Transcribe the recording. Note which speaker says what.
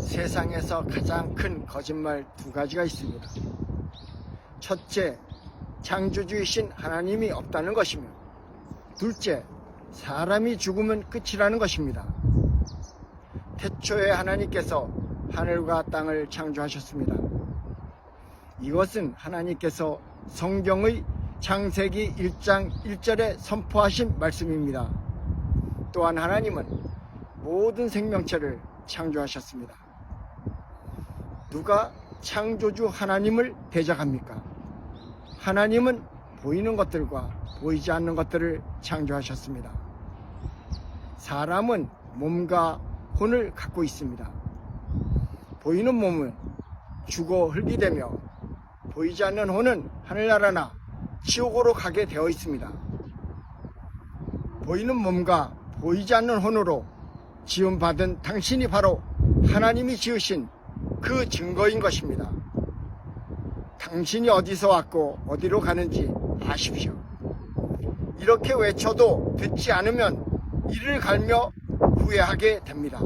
Speaker 1: 세상에서 가장 큰 거짓말 두 가지가 있습니다. 첫째, 창조주이신 하나님이 없다는 것이며, 둘째, 사람이 죽으면 끝이라는 것입니다. 태초에 하나님께서 하늘과 땅을 창조하셨습니다. 이것은 하나님께서 성경의 창세기 1장 1절에 선포하신 말씀입니다. 또한 하나님은 모든 생명체를 창조하셨습니다. 누가 창조주 하나님을 대적합니까? 하나님은 보이는 것들과 보이지 않는 것들을 창조하셨습니다. 사람은 몸과 혼을 갖고 있습니다. 보이는 몸은 죽어 흙이 되며 보이지 않는 혼은 하늘나라나 지옥으로 가게 되어 있습니다. 보이는 몸과 보이지 않는 혼으로 지음받은 당신이 바로 하나님이 지으신 그 증거인 것입니다. 당신이 어디서 왔고 어디로 가는지 아십시오. 이렇게 외쳐도 듣지 않으면 이를 갈며 후회하게 됩니다.